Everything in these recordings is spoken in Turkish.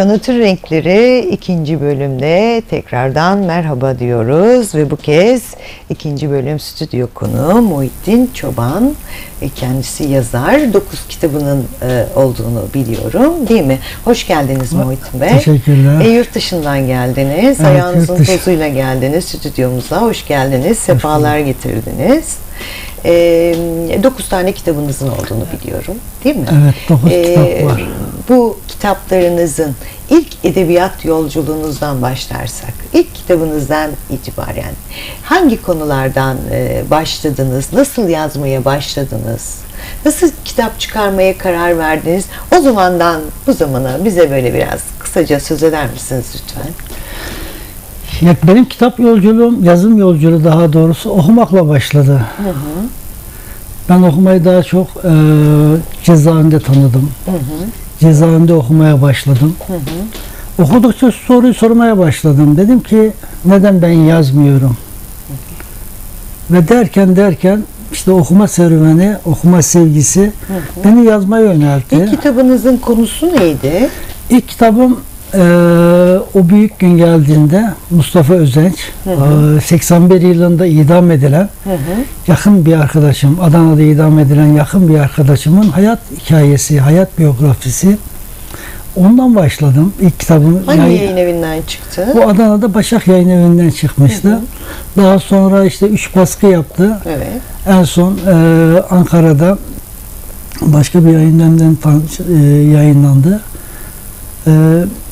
Sanatür Renkleri ikinci bölümde tekrardan merhaba diyoruz ve bu kez ikinci bölüm stüdyo konuğu Muhittin Çoban. E, Kendisi yazar. Dokuz kitabının e, olduğunu biliyorum değil mi? Hoş geldiniz Muhittin Bey. Teşekkürler. E, yurt dışından geldiniz. Evet, Ayağınızın tozuyla geldiniz stüdyomuza. Hoş geldiniz. Sefalar getirdiniz. E, dokuz tane kitabınızın olduğunu biliyorum. Değil mi? Evet, dokuz Ee, kitap var. Bu kitaplarınızın ilk edebiyat yolculuğunuzdan başlarsak, ilk kitabınızdan itibaren hangi konulardan e, başladınız, nasıl yazmaya başladınız, nasıl kitap çıkarmaya karar verdiniz? O zamandan bu zamana bize böyle biraz kısaca söz eder misiniz lütfen? Ya benim kitap yolculuğum, yazım yolculuğu daha doğrusu okumakla başladı. Ben okumayı daha çok e, cezaevinde tanıdım. Cezaevinde okumaya başladım. Okudukça soruyu sormaya başladım. Dedim ki neden ben yazmıyorum? Ve derken derken işte okuma serüveni, okuma sevgisi beni yazmaya yöneltti. İlk kitabınızın konusu neydi? İlk kitabım eee, o büyük gün geldiğinde Mustafa Özenç eee, 81 yılında idam edilen yakın bir arkadaşım Adana'da idam edilen yakın bir arkadaşımın hayat hikayesi, hayat biyografisi ondan başladım. İlk kitabım Hangi yayın- yayın evinden çıktı? bu Adana'da Başak Yayın Evi'nden çıkmıştı. Daha sonra işte üç baskı yaptı. Evet. En son eee, Ankara'da başka bir yayın evinden eee, yayınlandı. Eee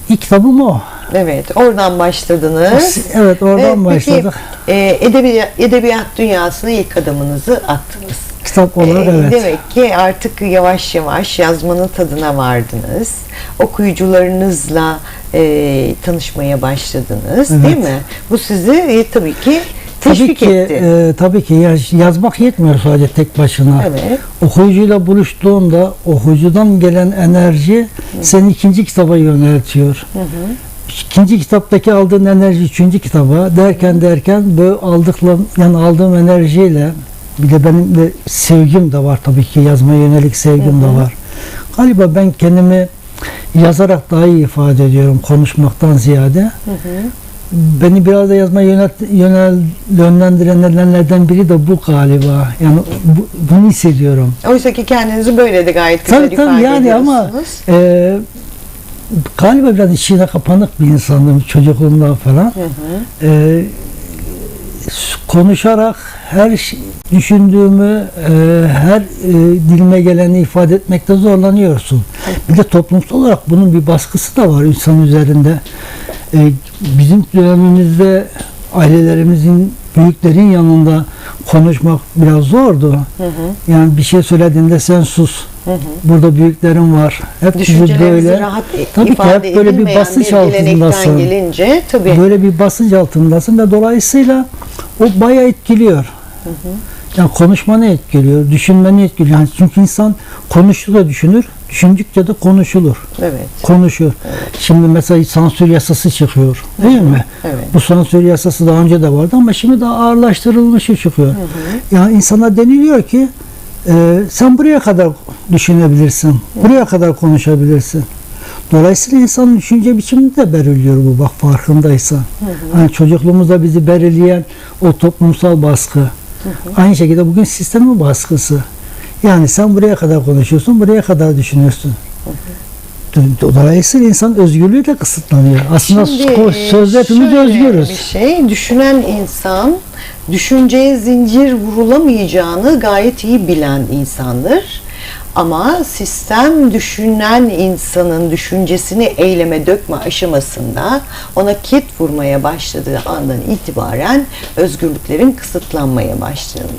ilk kitabım o. Evet, oradan başladınız. Evet oradan peki, başladık. e, edebiyat, edebiyat dünyasına ilk adımınızı attınız. Kitap olarak E, evet. Demek ki artık yavaş yavaş yazmanın tadına vardınız. Okuyucularınızla e, tanışmaya başladınız Evet. değil mi? Bu sizi e, tabii ki Tabii teşvik ki, etti. e, tabii ki yaz- yazmak yetmiyor sadece tek başına. evet. Okuyucuyla buluştuğunda okuyucudan gelen enerji seni ikinci kitaba yöneltiyor. İkinci kitaptaki aldığın enerji üçüncü kitaba derken derken bu aldıkla yani aldığım enerjiyle bir de benim de sevgim de var tabii ki yazmaya yönelik sevgim de var. Galiba ben kendimi yazarak daha iyi ifade ediyorum konuşmaktan ziyade. Beni biraz da yazmaya yönelt, yönel, yönlendiren nedenlerden biri de bu galiba. Yani bu- bunu hissediyorum. Oysa ki kendinizi böyle de gayet güzel Tabii ifade tabii yani ama e, galiba biraz içine kapanık bir insandım çocukluğumdan falan. E, s- konuşarak her şey- düşündüğümü, e, her e, dilime geleni ifade etmekte zorlanıyorsun. Bir de toplumsal olarak bunun bir baskısı da var insan üzerinde. E, bizim dönemimizde ailelerimizin, büyüklerin yanında konuşmak biraz zordu. Yani bir şey söylediğinde sen sus. Burada büyüklerim var. Hep bizi böyle rahat tabii ki hep böyle bir basınç gelenekten altındasın. gelince tabii Böyle bir basınç altındasın ve dolayısıyla o bayağı etkiliyor. Yani konuşmanı etkiliyor, düşünmeni etkiliyor. Yani çünkü insan konuştu da düşünür, düşündükçe de konuşulur. evet. Konuşur. Şimdi mesela sansür yasası çıkıyor. Değil mi? Evet. Bu sansür yasası daha önce de vardı ama şimdi daha ağırlaştırılmışı çıkıyor. Yani insana deniliyor ki e, sen buraya kadar düşünebilirsin. Buraya kadar konuşabilirsin. Dolayısıyla insanın düşünce biçimini de belirliyor bu bak farkındaysan. Hani çocukluğumuzda bizi belirleyen o toplumsal baskı. Aynı şekilde bugün sistemin baskısı. Yani sen buraya kadar konuşuyorsun, buraya kadar düşünüyorsun. Dolayısıyla insan özgürlüğü de kısıtlanıyor. Aslında Şimdi, sözde hepimiz özgürüz. Bir şey, düşünen insan düşünceye zincir vurulamayacağını gayet iyi bilen insandır. Ama sistem düşünen insanın düşüncesini eyleme dökme aşamasında ona ket vurmaya başladığı andan itibaren özgürlüklerin kısıtlanmaya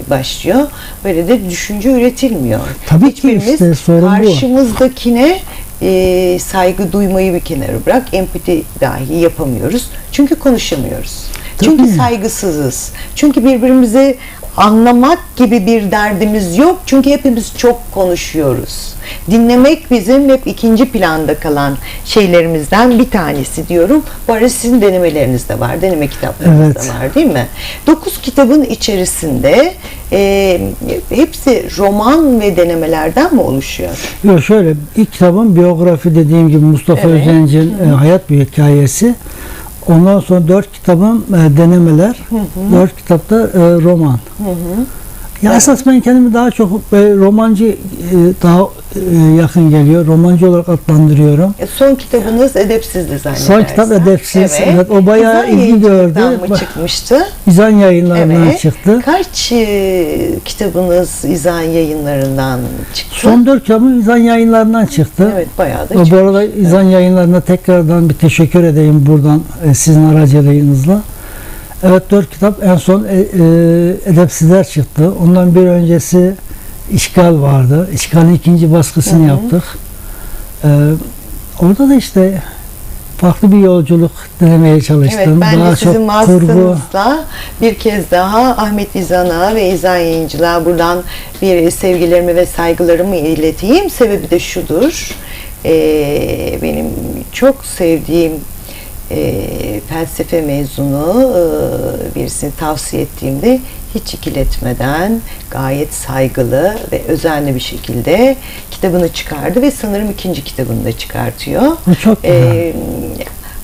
başlıyor. Böyle de düşünce üretilmiyor. Tabii ki Hiçbirimiz işte sorun bu. karşımızdakine e, saygı duymayı bir kenara bırak, empati dahi yapamıyoruz. Çünkü konuşamıyoruz. Çünkü Tabii. saygısızız. Çünkü birbirimize anlamak gibi bir derdimiz yok. Çünkü hepimiz çok konuşuyoruz. Dinlemek bizim hep ikinci planda kalan şeylerimizden bir tanesi diyorum. Bu arada sizin denemeleriniz de var. Deneme kitaplarınız Evet. da var değil mi? Dokuz kitabın içerisinde e, hepsi roman ve denemelerden mi oluşuyor? Yok şöyle ilk kitabım biyografi dediğim gibi Mustafa Evet. Özenç'in e, hayat bir hikayesi. Ondan sonra dört kitabım e, denemeler. Dört kitapta e, roman. Ya esas ben kendimi daha çok e, romancı e, daha e, yakın geliyor. Romancı olarak adlandırıyorum. E, Son kitabınız Edepsizdi zannedersem. Son kitap Edepsiz. Evet, o bayağı İzan ilgi gördü. Mı çıkmıştı? İzan yayınlarından Evet. çıktı. Kaç e, kitabınız İzan yayınlarından çıktı? Son dört kitabım İzan yayınlarından çıktı. Evet bayağı da Bu çıktı. arada İzan yayınlarına tekrardan bir teşekkür edeyim buradan e, sizin aracılığınızla. Evet dört kitap en son e, e, Edepsizler çıktı. Ondan bir öncesi İşgal vardı. İşgal'in ikinci baskısını Hı hı. yaptık. E, orada da işte farklı bir yolculuk denemeye çalıştım. Evet ben Daha de sizin vasıtanızla bir kez daha Ahmet İzan'a ve İzan Yayıncılığa buradan bir sevgilerimi ve saygılarımı ileteyim. Sebebi de şudur. Ee, benim çok sevdiğim e, felsefe mezunu e, birisini tavsiye ettiğimde hiç ikiletmeden gayet saygılı ve özenli bir şekilde kitabını çıkardı ve sanırım ikinci kitabını da çıkartıyor. Bu çok güzel. Ee,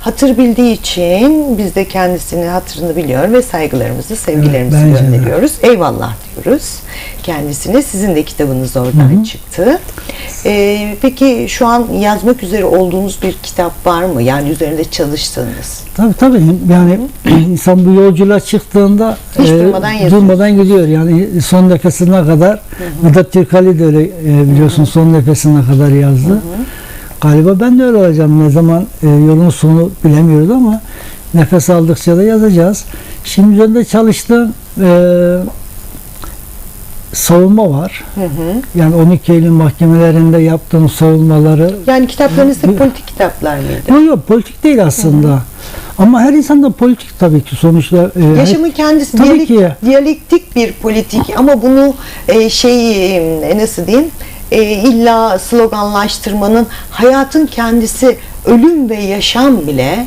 hatır bildiği için biz de kendisinin hatırını biliyor ve saygılarımızı, sevgilerimizi Evet, bence de. gönderiyoruz. Eyvallah diyoruz kendisine. Sizin de kitabınız oradan çıktı. Ee, peki şu an yazmak üzere olduğunuz bir kitap var mı? Yani üzerinde çalıştığınız. Tabii tabii yani insan bu yolculuğa çıktığında Hiç durmadan durmadan gidiyor yani son nefesine kadar Vedat Türkali de öyle e, biliyorsun son nefesine kadar yazdı. Galiba ben de öyle olacağım ne zaman e, yolun sonu bilemiyoruz ama nefes aldıkça da yazacağız. Şimdi üzerinde çalıştığım e, savunma var. Hı hı. Yani 12 Eylül mahkemelerinde yaptığım savunmaları Yani kitaplarınız hep politik kitaplar mıydı? Yok yok politik değil aslında. Ama her insan da politik tabii ki sonuçta. e, Yaşamın kendisi Tabii diyalek- ki. diyalektik bir politik ama bunu e, şey e, nasıl diyeyim e, illa sloganlaştırmanın hayatın kendisi ölüm ve yaşam bile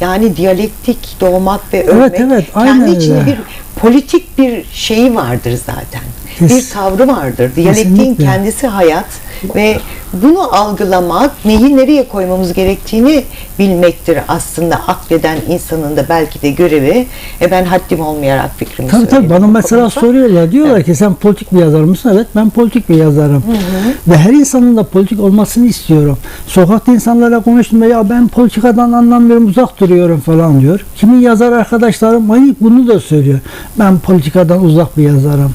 yani diyalektik doğmak ve ölmek evet, aynen kendi içinde bir politik bir şeyi vardır zaten. Kes- Bir tavrı vardır. Diyalektiğin Kesinlikle. kendisi hayat ve bunu algılamak, neyi nereye koymamız gerektiğini bilmektir aslında akleden insanın da belki de görevi. E ben haddim olmayarak fikrimi Tabii tabii söyleyeyim bana bu mesela konuda. soruyorlar. Diyorlar ki sen politik bir yazar mısın? Evet ben politik bir yazarım. Ve her insanın da politik olmasını istiyorum. Sokakta insanlarla konuştuğumda ya ben politikadan anlamıyorum uzak duruyorum falan diyor. Kimi yazar arkadaşlarım aynı bunu da söylüyor. Ben politikadan uzak bir yazarım.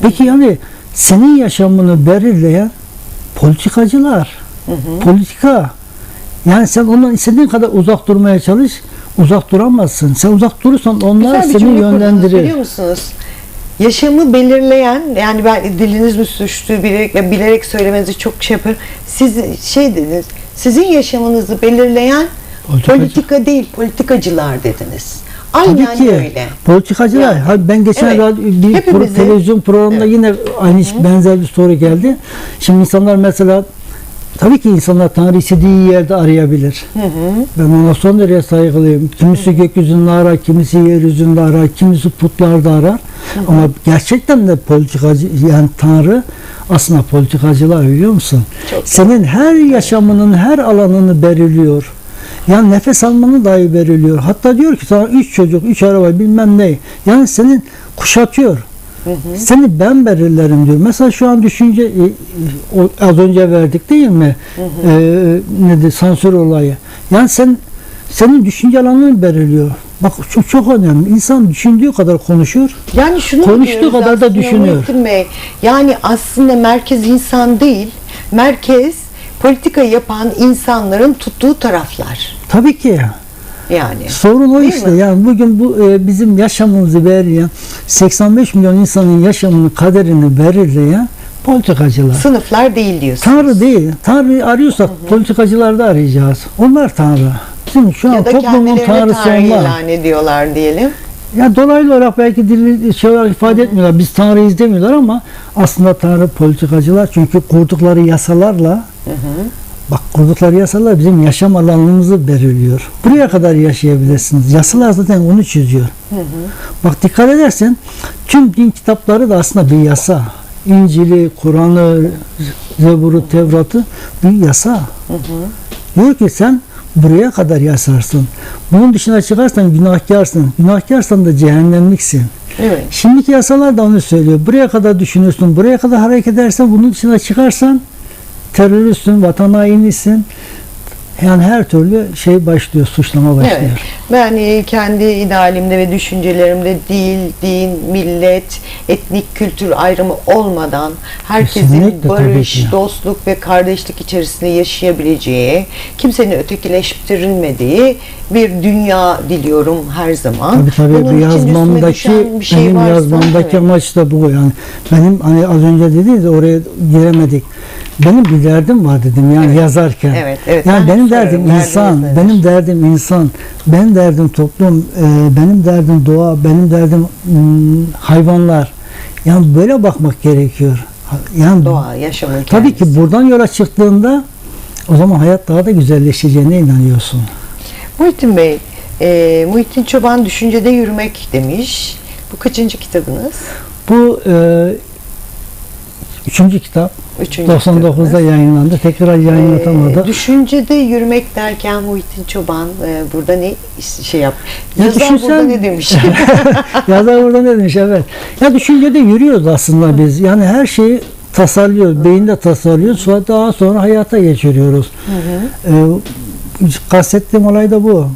Peki yani senin yaşamını belirleyen politikacılar. Politika. Yani sen ondan istediğin kadar uzak durmaya çalış. Uzak duramazsın. Sen uzak durursan onlar Güzel seni yönlendirir. Biliyor musunuz? Yaşamı belirleyen yani ben diliniz mi suçtu bilerek bilerek söylemenizi çok şey yapar. Siz şey dediniz. Sizin yaşamınızı belirleyen Politikacı. politika değil politikacılar dediniz. Aynen Tabii ki. öyle. Politikacılar. Yani. Ben geçen Evet. bir pro- televizyon programında Evet. yine aynı benzer bir soru geldi. Şimdi insanlar mesela tabii ki insanlar Tanrı istediği yerde arayabilir. Ben ona son derece saygılıyım. Kimisi gökyüzünde arar, kimisi yeryüzünde arar, kimisi putlarda arar. Ama gerçekten de politikacı yani Tanrı aslında politikacılar biliyor musun? Çok Senin her yaşamının her alanını belirliyor. Yani nefes almanı dahi belirliyor. Hatta diyor ki sana üç çocuk, üç araba bilmem ne. Yani senin kuşatıyor. Seni ben belirlerim diyor. Mesela şu an düşünce e, az önce verdik değil mi? E, nedir sansür olayı. Yani sen senin düşünce alanını belirliyor. Bak çok, çok önemli. İnsan düşündüğü kadar konuşuyor. Yani şunu Konuştuğu kadar da düşünüyor. Bey, yani aslında merkez insan değil, merkez politika yapan insanların tuttuğu taraflar. Tabii ki. Yani. Sorun o Değil işte. mi? Yani bugün bu e, bizim yaşamımızı belirleyen 85 milyon insanın yaşamının kaderini belirleyen politikacılar. Sınıflar değil diyorsun. Tanrı değil. Tanrı arıyorsak politikacılar da arayacağız. Onlar Tanrı. Bizim şu an ya da toplumun tanrısı Tanrı onlar. ilan ediyorlar diyelim. Ya dolaylı olarak belki dili şey olarak ifade etmiyorlar. Biz Tanrı'yız demiyorlar ama aslında Tanrı politikacılar çünkü kurdukları yasalarla bak kurdukları yasalar bizim yaşam alanımızı belirliyor. Buraya kadar yaşayabilirsiniz. Yasalar zaten onu çiziyor. Bak dikkat edersen tüm din kitapları da aslında bir yasa. İncil'i, Kur'an'ı, Zebur'u, Tevrat'ı bir yasa. Diyor ki sen buraya kadar yasarsın. Bunun dışına çıkarsan günahkarsın. Günahkarsan da cehennemliksin. Evet. Şimdiki yasalar da onu söylüyor. Buraya kadar düşünürsün, buraya kadar hareket edersen, bunun dışına çıkarsan teröristsin, vatan hainisin. Yani her türlü şey başlıyor, suçlama başlıyor. Evet. Ben e, kendi idealimde ve düşüncelerimde dil, din, millet, etnik kültür ayrımı olmadan herkesin Kesinlikle, barış, dostluk ve kardeşlik içerisinde yaşayabileceği, kimsenin ötekileştirilmediği bir dünya diliyorum her zaman. Tabii tabii Bunun bu yazmamdaki bir şey benim varsa- yazmamdaki Evet. amaç da bu yani. Benim hani az önce dediniz ya, oraya giremedik. Benim bir derdim var dedim yani Evet. yazarken. Evet, evet. Yani Ben benim derdim insan, nedir? benim derdim insan, benim derdim toplum, e, benim derdim doğa, benim derdim mm, hayvanlar. Yani böyle bakmak gerekiyor. Yani Doğa, yaşamın tabii ki kendisi. buradan yola çıktığında o zaman hayat daha da güzelleşeceğine inanıyorsun. Muhittin Bey, e, Muhittin Çoban Düşüncede Yürümek demiş. Bu kaçıncı kitabınız? Bu e, üçüncü kitap. Üçüncü 99'da kitabınız. yayınlandı. Tekrar yayınlatamadı. Ee, düşüncede yürümek derken Muhittin Çoban e, burada ne şey yap? Ya Yazar düşünsen- burada ne demiş? Yazar burada ne demiş evet. Ya düşüncede yürüyoruz aslında biz. Yani her şeyi tasarlıyoruz. Beyinde tasarlıyoruz. Sonra daha sonra hayata geçiriyoruz. Ee, kastettiğim olay da bu.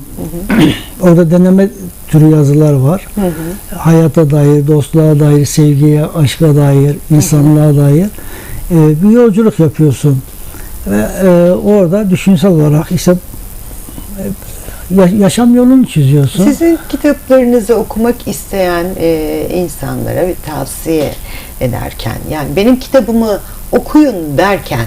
Orada deneme türü yazılar var. Hayata dair, dostluğa dair, sevgiye, aşka dair, insanlığa dair e, bir yolculuk yapıyorsun. Ve e, orada düşünsel olarak işte e, ya- yaşam yolunu çiziyorsun. Sizin kitaplarınızı okumak isteyen e, insanlara bir tavsiye ederken yani benim kitabımı okuyun derken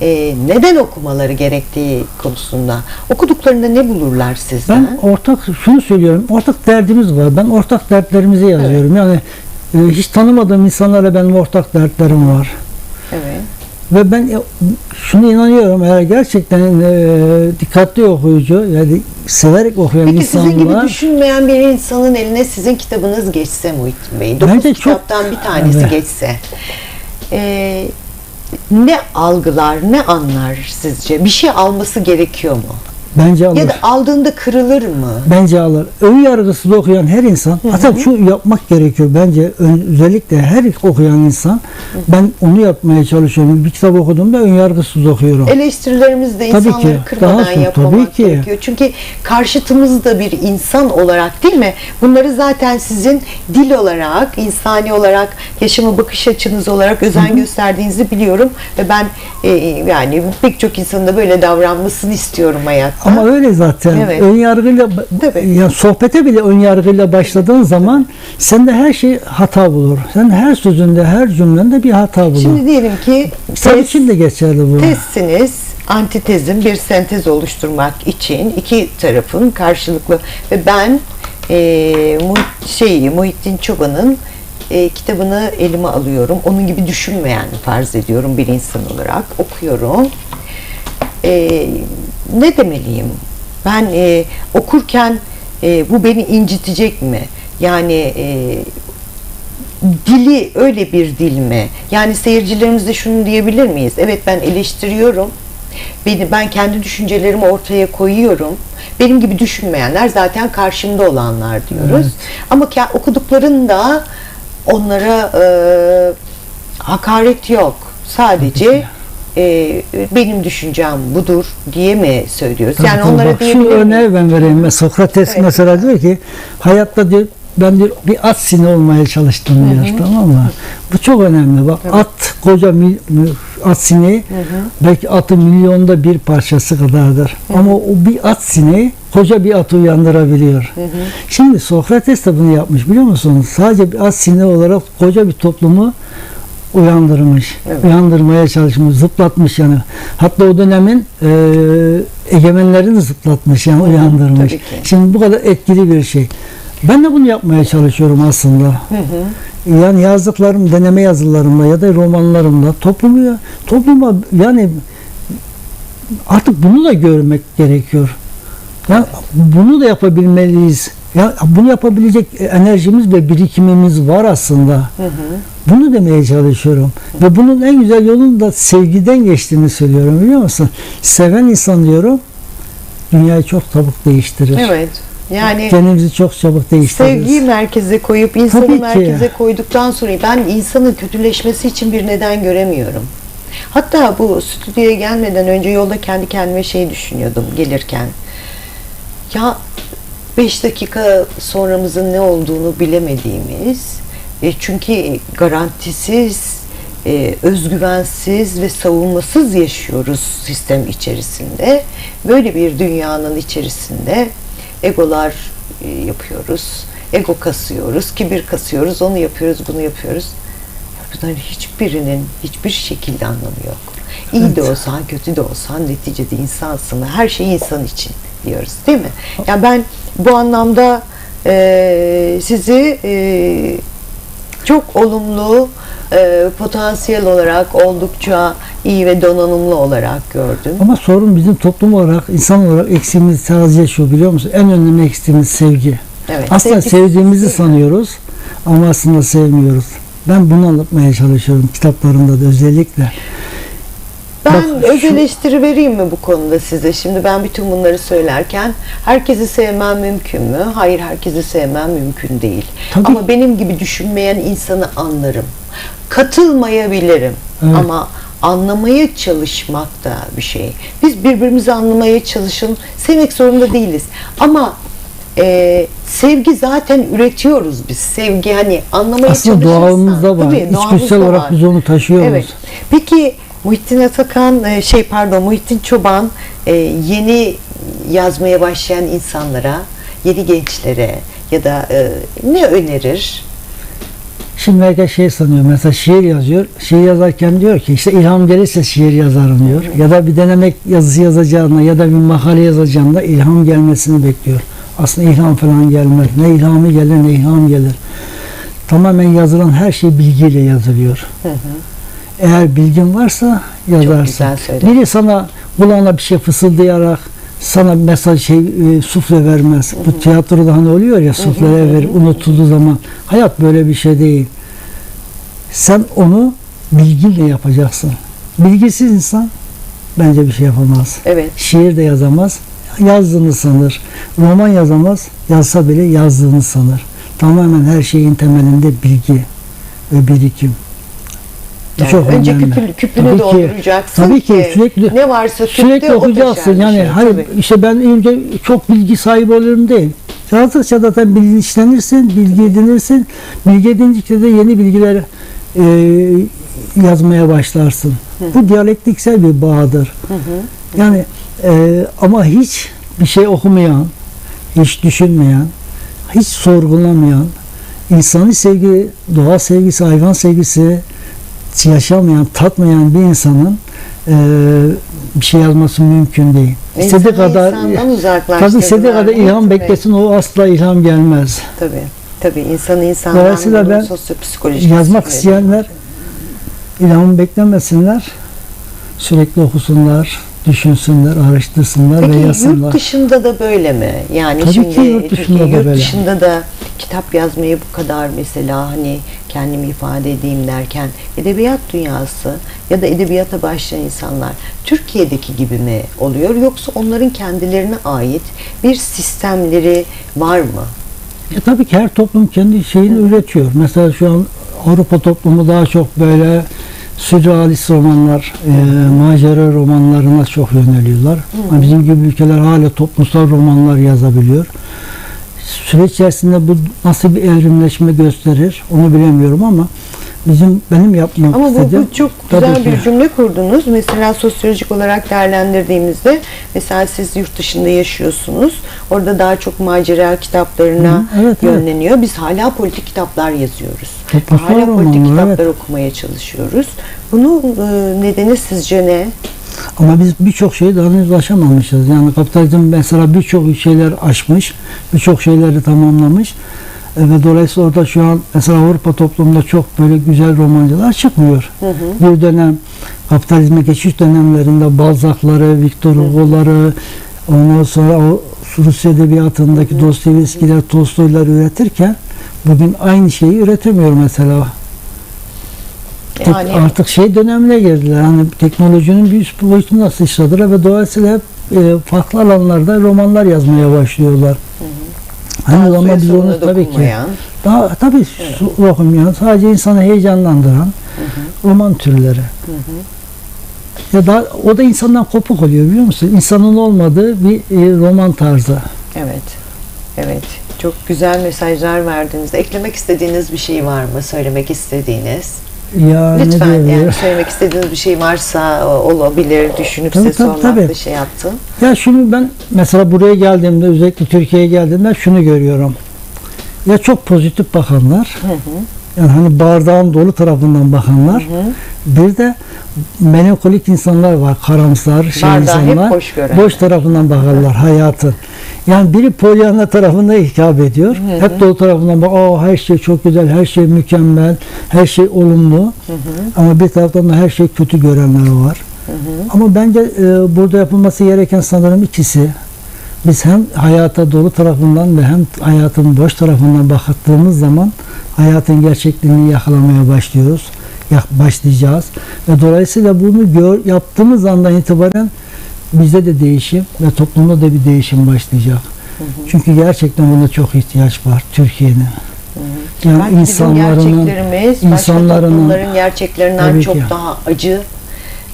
e, neden okumaları gerektiği konusunda okuduklarında ne bulurlar sizden? Ben ortak şunu söylüyorum. Ortak derdimiz var. Ben ortak dertlerimizi yazıyorum. Yani e, hiç tanımadığım insanlarla benim ortak dertlerim var. evet. Ve ben e, şunu inanıyorum eğer gerçekten e, dikkatli okuyucu yani severek okuyan Peki sizin gibi insanlar düşünmeyen bir insanın eline sizin kitabınız geçse Muhittin Bey, dokuz Bence çok- kitaptan bir tanesi Evet. geçse, e, ne algılar, ne anlar sizce? Bir şey alması gerekiyor mu? Bence alır. Ya da aldığında kırılır mı? Bence alır. Ön yargısız okuyan her insan, hatta şu yapmak gerekiyor bence ön- özellikle her okuyan insan, ben onu yapmaya çalışıyorum. Bir kitap okuduğumda ön yargısız okuyorum. Eleştirilerimiz de Tabii insanları ki, kırmadan daha yapmamak tabii ki. gerekiyor. Çünkü karşıtımız da bir insan olarak değil mi? Bunları zaten sizin dil olarak, insani olarak, yaşama bakış açınız olarak özen gösterdiğinizi biliyorum. Ve ben e, yani pek çok insanın da böyle davranmasını istiyorum hayatta. Ama öyle zaten. Evet. Ön yargıyla Tabii. yani sohbete bile ön yargıyla başladığın zaman sende her şey hata bulur. Sen her sözünde, her cümlende bir hata bulur. Şimdi diyelim ki Sen tez- için de geçerli bu. Testsiniz antitezin bir sentez oluşturmak için iki tarafın karşılıklı ve ben e, mu, şey Muhittin Çoban'ın e, kitabını elime alıyorum. Onun gibi düşünmeyen farz ediyorum bir insan olarak okuyorum. E, ne demeliyim? Ben e, okurken e, bu beni incitecek mi? Yani e, dili öyle bir dil mi? Yani seyircilerimiz de şunu diyebilir miyiz? Evet ben eleştiriyorum. Beni, ben kendi düşüncelerimi ortaya koyuyorum. Benim gibi düşünmeyenler zaten karşımda olanlar diyoruz. Ama ke- okuduklarında onlara e, hakaret yok. Sadece e, benim düşüncem budur diye mi söylüyoruz? Yani tabii. onlara Bak, şu örneği ben vereyim. Sokrates Evet. mesela diyor ki hayatta diyor ben bir, bir at sini olmaya çalıştım diyor. Tamam mı? Bu çok önemli. Bak at koca at sineği belki atın milyonda bir parçası kadardır. Ama o bir at sineği koca bir atı uyandırabiliyor. Şimdi Sokrates de bunu yapmış biliyor musunuz? Sadece bir at sineği olarak koca bir toplumu uyandırmış. Evet. Uyandırmaya çalışmış, zıplatmış yani. Hatta o dönemin e, egemenlerini zıplatmış yani uyandırmış. Şimdi bu kadar etkili bir şey. Ben de bunu yapmaya çalışıyorum aslında. Yani yazdıklarım, deneme yazılarımla ya da romanlarımla toplumu, topluma yani artık bunu da görmek gerekiyor. Ya bunu da yapabilmeliyiz. Ya bunu yapabilecek enerjimiz ve birikimimiz var aslında. Bunu demeye çalışıyorum. Ve bunun en güzel yolunun da sevgiden geçtiğini söylüyorum biliyor musun? Seven insan diyorum dünyayı çok çabuk değiştirir. Evet. Yani Kendimizi çok çabuk değiştiririz. sevgiyi merkeze koyup insanı Tabii ki. merkeze koyduktan sonra ben insanın kötüleşmesi için bir neden göremiyorum. Hatta bu stüdyoya gelmeden önce yolda kendi kendime şey düşünüyordum gelirken. Ya 5 dakika sonramızın ne olduğunu bilemediğimiz e, çünkü garantisiz, e, özgüvensiz ve savunmasız yaşıyoruz sistem içerisinde. Böyle bir dünyanın içerisinde egolar e, yapıyoruz, ego kasıyoruz, kibir kasıyoruz, onu yapıyoruz, bunu yapıyoruz. Bunların hiçbirinin hiçbir şekilde anlamı yok. İyi de Evet. olsan, kötü de olsan neticede insansın. Her şey insan için diyoruz değil mi? Yani ben bu anlamda e, sizi e, çok olumlu, e, potansiyel olarak oldukça iyi ve donanımlı olarak gördüm. Ama sorun bizim toplum olarak, insan olarak eksiğimiz sadece şu biliyor musun? En önemli eksiğimiz sevgi. Evet, Aslında sevgi- sevdiğimizi sanıyoruz ama aslında sevmiyoruz. Ben bunu anlatmaya çalışıyorum kitaplarımda da özellikle. Ben Bak, öz şu- eleştiri vereyim mi bu konuda size? Şimdi ben bütün bunları söylerken herkesi sevmem mümkün mü? Hayır herkesi sevmem mümkün değil. Tabii. Ama benim gibi düşünmeyen insanı anlarım. Katılmayabilirim Evet. ama anlamaya çalışmak da bir şey. Biz birbirimizi anlamaya çalışalım. Sevmek zorunda değiliz. Ama e, sevgi zaten üretiyoruz biz. Sevgi hani anlamaya Aslında çalışırsan. doğamızda var. Tabii, İçgüdüsel olarak var. biz onu taşıyoruz. Evet. Peki Muhittin Atakan, e, şey pardon Muhittin Çoban e, yeni yazmaya başlayan insanlara, yeni gençlere ya da e, ne önerir? Şimdi herkes şey sanıyor. Mesela şiir yazıyor. Şiir yazarken diyor ki işte ilham gelirse şiir yazarım diyor. Ya da bir denemek yazısı yazacağına ya da bir makale yazacağına ilham gelmesini bekliyor. Aslında ilham falan gelmez. Ne ilhamı gelir ne ilham gelir. Tamamen yazılan her şey bilgiyle yazılıyor. Eğer bilgin varsa yazarsın. güzel söyledin. Biri sana kulağına bir şey fısıldayarak sana mesaj şey e, sufle vermez. Bu tiyatroda hani oluyor ya suflere ver unutulduğu zaman. Hayat böyle bir şey değil. Sen onu bilginle yapacaksın. Bilgisiz insan bence bir şey yapamaz. Evet. Şiir de yazamaz. Yazdığını sanır. Roman yazamaz. Yazsa bile yazdığını sanır. Tamamen her şeyin temelinde bilgi ve birikim. Yani çok önce önemli. küpünü, küpünü Tabii ki. dolduracaksın Tabii ki, ki, sürekli- ne varsa Sürekli okuyacaksın. Yani şey. hayır Tabii. işte ben önce çok bilgi sahibi olurum değil. Yazdıkça zaten bilinçlenirsin, bilgi edinirsin. Bilgi edindikçe de yeni bilgiler e, yazmaya başlarsın. Bu diyalektiksel bir bağdır. Yani e, ama hiç bir şey okumayan, hiç düşünmeyen, hiç sorgulamayan, insani sevgi, doğa sevgisi, hayvan sevgisi yaşamayan, tatmayan bir insanın e, bir şey yazması mümkün değil. İstediği kadar tabii istediği kadar ilham Bey. beklesin o asla ilham gelmez. Tabii. Tabii insanı insandan Dolayısıyla ben sosyopsikolojik Yazmak süreci. isteyenler ilhamı beklemesinler. Sürekli okusunlar, düşünsünler, araştırsınlar Peki ve yurt yazsınlar. dışında da böyle mi? Yani Tabii şimdi ki yurt dışında Türkiye da yurt böyle. dışında da kitap yazmayı bu kadar mesela hani kendimi ifade edeyim derken edebiyat dünyası ya da edebiyata başlayan insanlar Türkiye'deki gibi mi oluyor yoksa onların kendilerine ait bir sistemleri var mı? E tabii ki her toplum kendi şeyini üretiyor. Mesela şu an Avrupa toplumu daha çok böyle sürrealist romanlar, e, macera romanlarına çok yöneliyorlar. Ama Bizim gibi ülkeler hala toplumsal romanlar yazabiliyor. Süreç içerisinde bu nasıl bir evrimleşme gösterir onu bilemiyorum ama bizim benim yapmak Ama bu, bu çok tabii güzel ki. bir cümle kurdunuz. Mesela sosyolojik olarak değerlendirdiğimizde mesela siz yurt dışında yaşıyorsunuz. Orada daha çok macera kitaplarına Hı, evet, evet. yönleniyor. Biz hala politik kitaplar yazıyoruz. Toplumsal hala politik romanlar, kitaplar evet. okumaya çalışıyoruz. Bunun e, nedeni sizce ne? Ama biz birçok şeyi daha henüz aşamamışız. Yani kapitalizm mesela birçok şeyler aşmış, birçok şeyleri tamamlamış. E, Ve dolayısıyla orada şu an mesela Avrupa toplumunda çok böyle güzel romancılar çıkmıyor. Bir dönem kapitalizme geçiş dönemlerinde Balzac'ları, Victor Hugo'ları, ondan sonra o Rus edebiyatındaki Dostoyevskiler, Tolstoylar üretirken bugün aynı şeyi üretemiyor mesela. Yani artık şey dönemine girdiler. Hani teknolojinin bir üst boyutuna sıçradılar ve dolayısıyla hep e, farklı alanlarda romanlar yazmaya başlıyorlar. Hani daha ama biz onu tabii ki dokunmayan, daha tabii su okumayan, sadece insanı heyecanlandıran roman türleri. Ya da o da insandan kopuk oluyor biliyor musun? İnsanın olmadığı bir e, roman tarzı. Evet. Evet. Çok güzel mesajlar verdiniz. Eklemek istediğiniz bir şey var mı? Söylemek istediğiniz? Ya ne Lütfen diyebilirim? yani söylemek istediğiniz bir şey varsa olabilir. Düşünüp Tabii, size tabii, sormakla tabii. şey yaptım. Ya şunu ben mesela buraya geldiğimde özellikle Türkiye'ye geldiğimde şunu görüyorum. Ya çok pozitif bakanlar, yani hani bardağın dolu tarafından bakanlar, bir de melankolik insanlar var, karamsar şey Bardağı insanlar. boş gören. boş tarafından bakarlar hayatın. Yani biri Pollyanna tarafında hitap ediyor. Hep dolu tarafından bak, "Aa, her şey çok güzel, her şey mükemmel, her şey olumlu. Ama bir taraftan da her şey kötü görenler var. Ama bence e, burada yapılması gereken sanırım ikisi. Biz hem hayata dolu tarafından ve hem hayatın boş tarafından baktığımız zaman hayatın gerçekliğini yakalamaya başlıyoruz. Başlayacağız. Ve dolayısıyla bunu gör, yaptığımız andan itibaren bizde de değişim ve toplumda da bir değişim başlayacak. Çünkü gerçekten buna çok ihtiyaç var Türkiye'nin. Yani Belki insanların gerçeklerimiz insanların- toplumların gerçeklerinden çok ki. daha acı,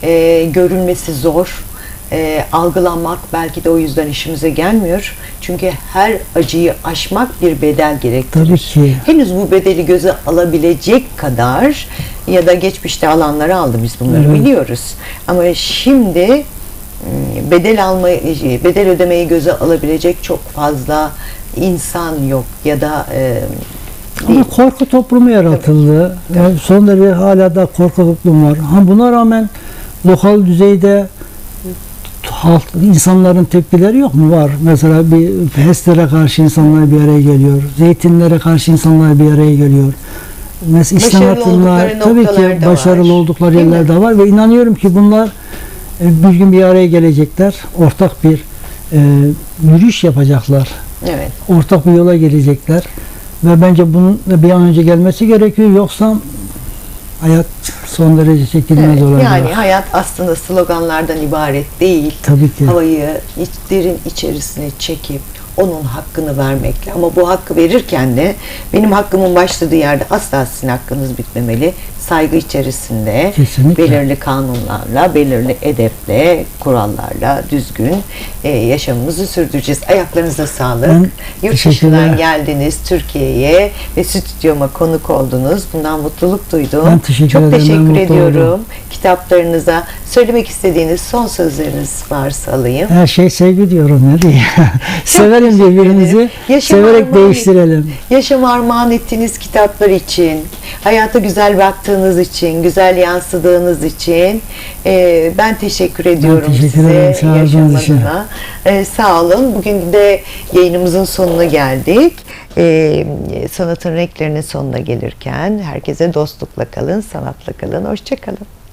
e, görülmesi zor, e, algılanmak belki de o yüzden işimize gelmiyor. Çünkü her acıyı aşmak bir bedel gerektirir. tabii ki Henüz bu bedeli göze alabilecek kadar ya da geçmişte alanları aldı biz bunları Evet. biliyoruz. Ama şimdi bedel alma bedel ödemeyi göze alabilecek çok fazla insan yok ya da e, Ama korku toplumu yaratıldı. Yani son derece hala da korku toplumu var. Ha buna rağmen lokal düzeyde halk, insanların tepkileri yok mu? Var. Mesela bir festlere karşı insanlar bir araya geliyor. Zeytinlere karşı insanlar bir araya geliyor. Mesela İslam tabii ki başarılı var. oldukları yerler de var ve inanıyorum ki bunlar e, bir gün bir araya gelecekler. Ortak bir e, yürüyüş yapacaklar evet ortak bir yola gelecekler. Ve bence bunun da bir an önce gelmesi gerekiyor. Yoksa hayat son derece çekilmez Evet, olacak. yani hayat aslında sloganlardan ibaret değil. Tabii ki. Havayı iç, derin içerisine çekip onun hakkını vermekle. Ama bu hakkı verirken de benim hakkımın başladığı yerde asla sizin hakkınız bitmemeli. Saygı içerisinde, Kesinlikle. belirli kanunlarla, belirli edeple, kurallarla düzgün e, yaşamımızı sürdüreceğiz. Ayaklarınıza sağlık. Ben Yurt dışından geldiniz Türkiye'ye ve stüdyoma konuk oldunuz. Bundan mutluluk duydum. Ben teşekkür Çok ederim, ben teşekkür mutlu ediyorum oldum. kitaplarınıza söylemek istediğiniz son sözleriniz varsa alayım. Her şey sevgi diyorum ne diyeyim. Severim birbirimizi. Yaşam Severek armağan- değiştirelim. Yaşam armağan ettiğiniz kitaplar için, hayata güzel baktığınız için, güzel yansıdığınız için e, ben teşekkür ediyorum teşekkür size ederim çağırdığınız yaşam için. adına. E, sağ olun. Bugün de yayınımızın sonuna geldik. E, sanatın renklerinin sonuna gelirken herkese dostlukla kalın, sanatla kalın. Hoşçakalın.